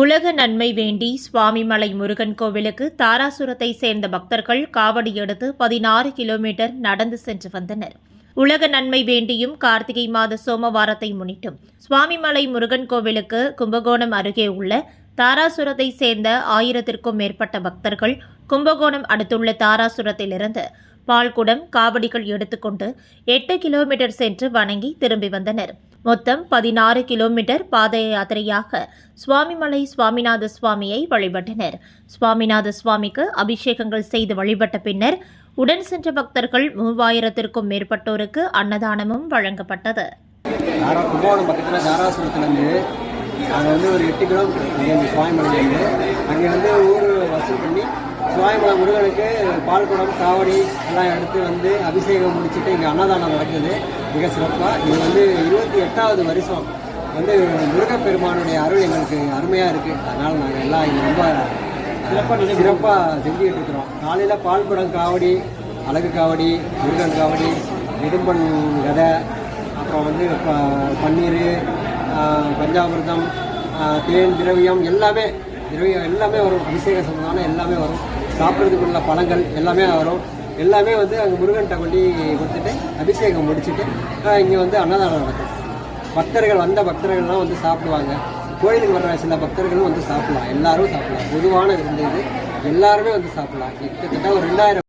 உலக நன்மை வேண்டி சுவாமிமலை முருகன் கோவிலுக்கு தாராசுரத்தை சேர்ந்த பக்தர்கள் காவடி எடுத்து பதினாறு கிலோமீட்டர் நடந்து சென்று வந்தனர். உலக நன்மை வேண்டியும் கார்த்திகை மாத சோமவாரத்தை முன்னிட்டும் சுவாமிமலை முருகன் கோவிலுக்கு கும்பகோணம் அருகே உள்ள தாராசுரத்தை சேர்ந்த ஆயிரத்திற்கும் மேற்பட்ட பக்தர்கள் கும்பகோணம் அடுத்துள்ள தாராசுரத்திலிருந்து பால்குடம் காவடிகள் எடுத்துக்கொண்டு எட்டு கிலோமீட்டர் சென்று வணங்கி திரும்பி வந்தனர். மொத்தம் பதினாறு கிலோமீட்டர் பாத யாத்திரையாக சுவாமிமலை சுவாமிநாத சுவாமியை வழிபட்டனர். சுவாமிநாத சுவாமிக்கு அபிஷேகங்கள் செய்து வழிபட்ட பின்னர் உடன் சென்ற பக்தர்கள் மூவாயிரத்திற்கும் மேற்பட்டோருக்கு அன்னதானமும் வழங்கப்பட்டது. கும்பகோணம் பக்கத்தில் தாராசுரத்துலேருந்து அங்கே வந்து ஒரு எட்டு கிலோமீட்டர் சுவாமிமலையிலேருந்து. அங்கே வந்து சுவாமிமலை முருகனுக்கு பால்குடம் காவடி எல்லாம் எடுத்து வந்து அபிஷேகம் முடிச்சுட்டு இங்கே அன்னதானம் நடக்குது. மிக சிறப்பாக இது வந்து இருபத்தி எட்டாவது வருஷம் வந்து முருகப்பெருமானுடைய அருள் எங்களுக்கு அருமையாக இருக்குது அதனால் நாங்கள் எல்லாம் இங்கே ரொம்ப சிறப்பாக சிறப்பாக செஞ்சுக்கிட்டு இருக்கிறோம். காலையில் பால்குடம் காவடி அழகு காவடி முருகன் காவடி இடும்பன் கதை அப்புறம் வந்து ப- பன்னீர் பஞ்சாமிர்தம் தேன் திரவியம் எல்லாமே திரவியம் எல்லாமே வரும். அபிஷேக சம்பந்தமான எல்லாமே வரும். சாப்பிட்றதுக்குள்ள பழங்கள் எல்லாமே வரும். எல்லாமே வந்து அங்கே முருகன்கிட்ட கொண்டு கொடுத்துட்டு அபிஷேகம் முடிச்சுட்டு இங்கே வந்து அன்னதானம் நடக்கும். பக்தர்கள் வந்த பக்தர்கள்லாம் வந்து சாப்பிடுவாங்க. கோயிலுக்கு வர்ற சில பக்தர்களும் வந்து சாப்பிடலாம். எல்லாரும் சாப்பிடலாம். பொதுவான விருந்து இது. எல்லாருமே வந்து சாப்பிடலாம். கிட்டத்தட்ட ஒரு ரெண்டாயிரம்